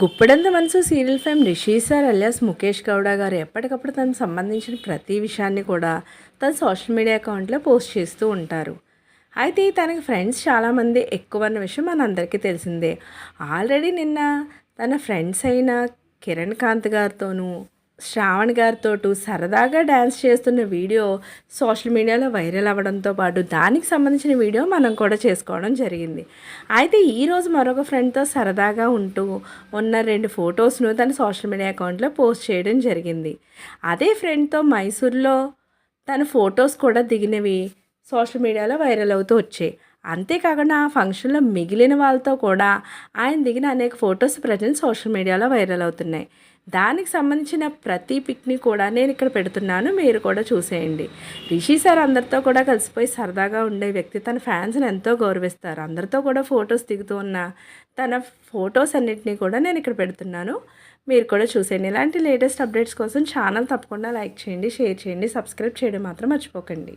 గుప్పడంత మనసు serial fame Rishi sir alias Mukesh Gowda గారు ఎప్పటికప్పుడు తనకు సంబంధించిన ప్రతి విషయాన్ని కూడా తన సోషల్ మీడియా అకౌంట్లో పోస్ట్ చేస్తూ ఉంటారు. అయితే తనకి ఫ్రెండ్స్ చాలామంది ఎక్కువ అన్న విషయం మనందరికీ తెలిసిందే. ఆల్రెడీ నిన్న తన ఫ్రెండ్స్ అయిన కిరణ్ కాంత్ గారితోనూ శ్రావణ్ గారితో సరదాగా డ్యాన్స్ చేస్తున్న వీడియో సోషల్ మీడియాలో వైరల్ అవ్వడంతో పాటు దానికి సంబంధించిన వీడియో మనం కూడా చేసుకోవడం జరిగింది. అయితే ఈరోజు మరొక ఫ్రెండ్తో సరదాగా ఉంటూ ఉన్న రెండు ఫొటోస్ను తన సోషల్ మీడియా అకౌంట్లో పోస్ట్ చేయడం జరిగింది. అదే ఫ్రెండ్తో మైసూర్లో తన ఫొటోస్ కూడా దిగినవి సోషల్ మీడియాలో వైరల్ అవుతూ వచ్చాయి. అంతేకాకుండా ఆ ఫంక్షన్లో మిగిలిన వాళ్ళతో కూడా ఆయన దిగిన అనేక ఫొటోస్ ప్రజెంట్ సోషల్ మీడియాలో వైరల్ అవుతున్నాయి. దానికి సంబంధించిన ప్రతి పిక్ని కూడా నేను ఇక్కడ పెడుతున్నాను. మీరు కూడా చూసేయండి. రిషి సార్ అందరితో కూడా కలిసిపోయి సరదాగా ఉండే వ్యక్తి తన ఫ్యాన్స్ని ఎంతో గౌరవిస్తారు. అందరితో కూడా ఫొటోస్ దిగుతూ ఉన్న తన ఫొటోస్ అన్నిటినీ కూడా నేను ఇక్కడ పెడుతున్నాను. మీరు కూడా చూసేయండి. ఇలాంటి లేటెస్ట్ అప్డేట్స్ కోసం ఛానల్ తప్పకుండా లైక్ చేయండి షేర్ చేయండి సబ్స్క్రైబ్ చేయడం మాత్రం మర్చిపోకండి.